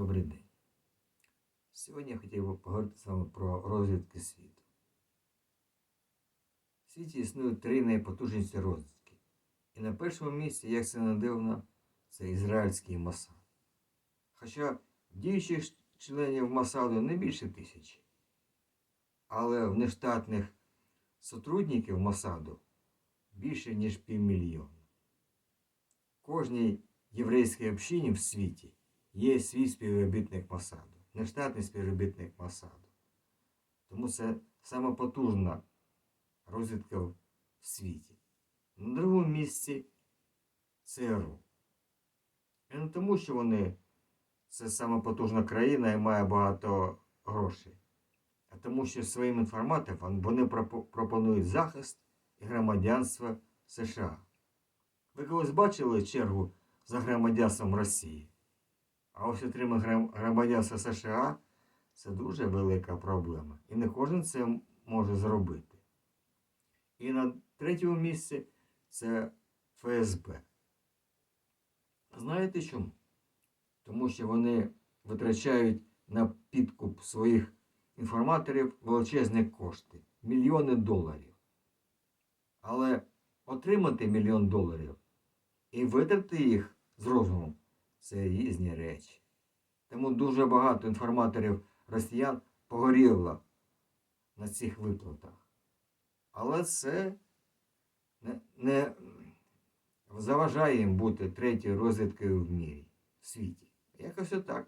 Добрий день. Сьогодні я хотів би поговорити з вами про розвідки світу. В світі існують три найпотужніші розвідки. І на першому місці, як це не дивно, це ізраїльський Масад. Хоча діючих членів Масаду не більше тисячі. Але внештатних сотрудників Масаду більше, ніж півмільйона. Кожній єврейській общині в світі є свій співробітник Масаду, нештатний співробітник Масаду. Тому це саме потужна розвідка в світі. На другому місці ЦРУ. І не тому, що вони це саме потужна країна і має багато грошей, а тому, що своїм інформаторам вони пропонують захист і громадянство США. Ви колись бачили чергу за громадянством Росії? А ось отримати громадянство США це дуже велика проблема. І не кожен це може зробити. І на третьому місці це ФСБ. Знаєте чому? Тому що вони витрачають на підкуп своїх інформаторів величезні кошти мільйони доларів. Але отримати мільйон доларів і витратити їх з розумом це різні речі. Тому дуже багато інформаторів росіян погоріло на цих виплатах. Але це не, не заважає їм бути третьою розвідкою в мірі, в світі. Якось отак.